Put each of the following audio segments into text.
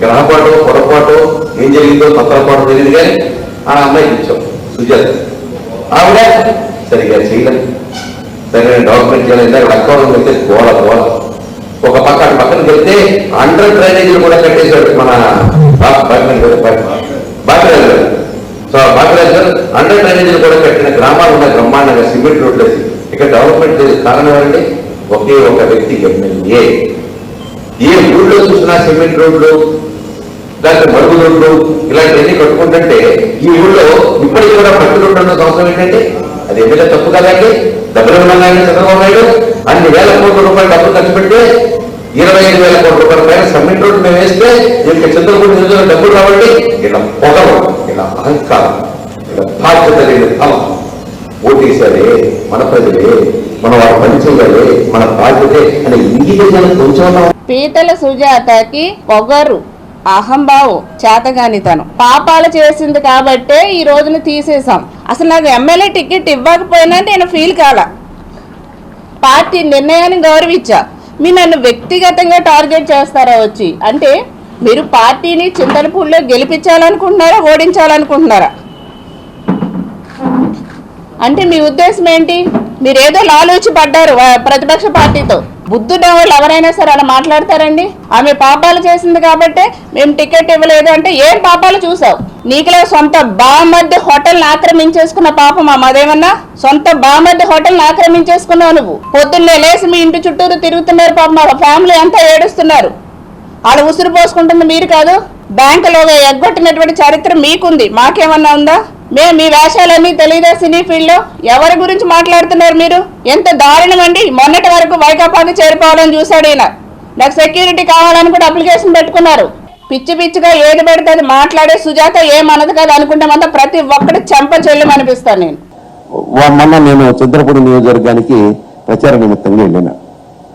గ్రహపాటు పొరపాటు ఏం జరిగిందో పత్రపాటు తెలియదు కానీ ఆ అమ్మాయికి ఇచ్చాం సుజాత. ఆవిడ సరిగా చేయలేదు. సరైన డాక్యుమెంట్ చేయలేదు లక్కవరం వెళ్తే గోడ గోడ. ఒక పక్క అటు పక్కన వెళ్తే అండర్ డ్రైనేజీలు కూడా కట్టేశాడు మన బాపిరాజు గారు. సో బాపిరాజు గారు అండర్ డ్రైనేజీలు కూడా కట్టిన గ్రామాలు ఉన్నాయి. బ్రహ్మాండంగా సిమెంట్ రోడ్లు వేసి. ఇక్కడ డెవలప్మెంట్ లేదు కారణం ఏమండి ఒకే ఒక వ్యక్తి ఎమ్మెల్యే ఏ ఊళ్ళో చూసినా సిమెంట్ రోడ్లు దాంట్లో మరుగుదొడ్లు ఇలాంటివన్నీ కట్టుకుంటుంటే ఈ ఊళ్ళో ఇప్పటికి కూడా పట్టు రోడ్డు అవసరం ఏంటంటే అది ఎమ్మెల్యే తప్పు కదండి. డబ్బులు ఉన్నాయని చంద్రబాబు నాయుడు అన్ని వేల కోట్ల రూపాయలు డబ్బులు ఖర్చు పెడితే ఇరవై ఐదు వేల కోట్ల రూపాయల పైన సమ్మిట్ రోడ్డు మేము వేస్తే ఇంకా చంద్రబాబు నిధులు డబ్బులు రావండి. ఇలా పొగరు ఇలా అహంకారం ఇలా బాధ్యత లేని తలం ఓటేసారే మన ప్రజలే మన వారు పని చేయాలి మన బాధ్యతే అనే ఇంగిత కొంచెం పీతల సుజాతకి పొగరు. అహంభావం చేతగానితనం. పాపాలు చేసింది కాబట్టే ఈ రోజున తీసేసాం అసలు నాకు ఎమ్మెల్యే టికెట్ ఇవ్వకపోయినా నేను ఫీల్ కాల. పార్టీ నిర్ణయాన్ని గౌరవించా. మీ నన్ను వ్యక్తిగతంగా టార్గెట్ చేస్తారా వచ్చి? అంటే మీరు పార్టీని చింతలపూర్లో గెలిపించాలనుకుంటున్నారా ఓడించాలనుకుంటున్నారా? అంటే మీ ఉద్దేశం ఏంటి? మీరేదో లాలూచి పడ్డారు ప్రతిపక్ష పార్టీతో. బుద్ధున్న వాళ్ళు ఎవరైనా సరే అలా మాట్లాడతారండి? ఆమె పాపాలు చేసింది కాబట్టి మేము టికెట్ ఇవ్వలేదు అంటే ఏం పాపాలు చూసావు? నీకులే సొంత బామర్ది హోటల్ని ఆక్రమించేసుకున్న పాపం అదేమన్నా సొంత బామర్ది హోటల్ని ఆక్రమించేసుకున్నావు నువ్వు. పొద్దున్నే లేచి మీ ఇంటి చుట్టూరు తిరుగుతున్నారు పాపం. మా ఫ్యామిలీ అంతా ఏడుస్తున్నారు. వాళ్ళు ఉసురు పోసుకుంటుంది మీరు కాదు. బ్యాంకులో ఎగ్గొట్టినటువంటి చరిత్ర మీకుంది. మాకేమన్నా ఉందా? మేము మీ వేషాలన్నీ తెలియదా సినీ ఫీల్డ్లో ఎవరి గురించి మాట్లాడుతున్నారు మీరు? ఎంత దారుణం అండి. మొన్నటి వరకు వైకాపాకి చేరిపోవాలని చూశాడు ఈయన. నాకు సెక్యూరిటీ కావాలని కూడా అప్లికేషన్ పెట్టుకున్నారు. పిచ్చి పిచ్చిగా ఏది పెడితే అది మాట్లాడే సుజాత ఏమనదు కదా అనుకుంటే మాత్రం ప్రతి ఒక్కటి చెంప చెల్లి అనిపిస్తాను నేను మొన్న నేను చంద్రపూడి నియోజకవర్గానికి ప్రచార నిమిత్తంగా వెళ్ళాను.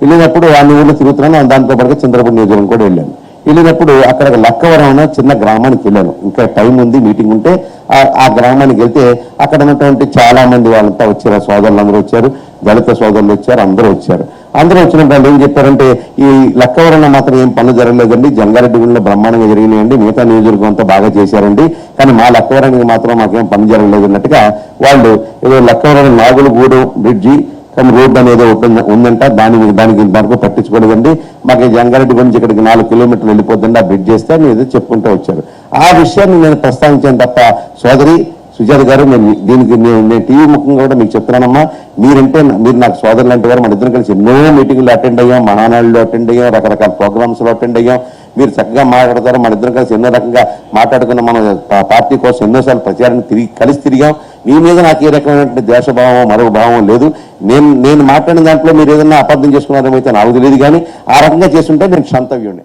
వెళ్ళినప్పుడు అన్ని ఊళ్ళు తిరుగుతున్నాను దాంతో పాటుగా చంద్రపూడి నియోజకవర్గం కూడా వెళ్ళాను. వెళ్ళినప్పుడు అక్కడ లక్కవరం అనే చిన్న గ్రామానికి వెళ్ళాను. ఇంకా టైం ఉంది మీటింగ్ ఉంటే ఆ- గ్రామానికి వెళ్తే అక్కడ ఉన్నటువంటి చాలా మంది వాళ్ళంతా వచ్చారు. ఆ సోదరులు అందరూ వచ్చారు. దళిత సోదరులు వచ్చారు. అందరూ వచ్చారు. అందరూ వచ్చినప్పుడు వాళ్ళు ఏం చెప్పారంటే ఈ లక్కవరంలో మాత్రం ఏం పనులు జరగలేదండి. జంగారెడ్డి గుడిలో బ్రహ్మాండంగా జరిగినాయండి. మిగతా నియోజకవర్గం అంతా బాగా చేశారండి. కానీ మా లక్కవరానికి మాత్రం మాకేం పని జరగలేదు అన్నట్టుగా వాళ్ళు ఏదో లక్కవరం నాగులగూడెం బ్రిడ్జి కానీ రోడ్డు అనేది ఒకటి ఉందంట. దాని దానికి ఇంతవరకు పట్టించుకోలేదండి. మాకు ఈ జంగారెడ్డి గురించి ఇక్కడికి నాలుగు కిలోమీటర్లు వెళ్ళిపోతుందండి. ఆ బ్రిడ్జ్ చేస్తే అని ఏదో చెప్పుకుంటూ వచ్చారు. ఆ విషయాన్ని నేను ప్రస్తావించాను తప్ప సోదరి సుజాత గారు నేను దీనికి నేను నేను టీవీ ముఖంగా కూడా మీకు చెప్తున్నానమ్మా. మీరంటే మీరు నాకు సోదరు లాంటి వారు మన ఇద్దరం కలిసి ఎన్నో మీటింగ్లు అటెండ్ అయ్యాం. మహానాడులో అటెండ్ అయ్యాం. రకరకాల ప్రోగ్రామ్స్లో అటెండ్ అయ్యాం. మీరు చక్కగా మాట్లాడతారు. మన ఇద్దరం కలిసి ఎన్నో రకంగా మాట్లాడుకున్న. మన పార్టీ కోసం ఎన్నోసార్లు ప్రచారాన్ని తిరిగి కలిసి తిరిగాం. మీ మీద నాకు ఏ రకమైనటువంటి దేశభావం మరొక భావం లేదు నేను నేను మాట్లాడిన దాంట్లో మీరు ఏదైనా అబద్ధం చేసుకున్నారేమో అయితే నాకు తెలియదు కానీ ఆ రకంగా చేస్తుంటే నేను సంతవ్యుడిని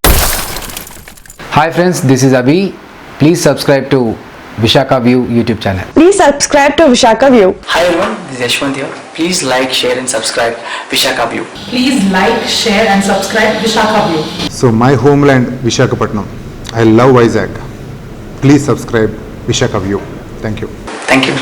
Hi friends, this is Avi. Please subscribe to Vishaka View YouTube channel. Please subscribe to Vishaka View. Hi everyone, this is Yashwant here. Please like, share and subscribe Vishaka View. Please like, share and subscribe Vishaka View. So my homeland Vishakhapatnam. I love Vizag. Please subscribe Vishakha View. Thank you. Thank you.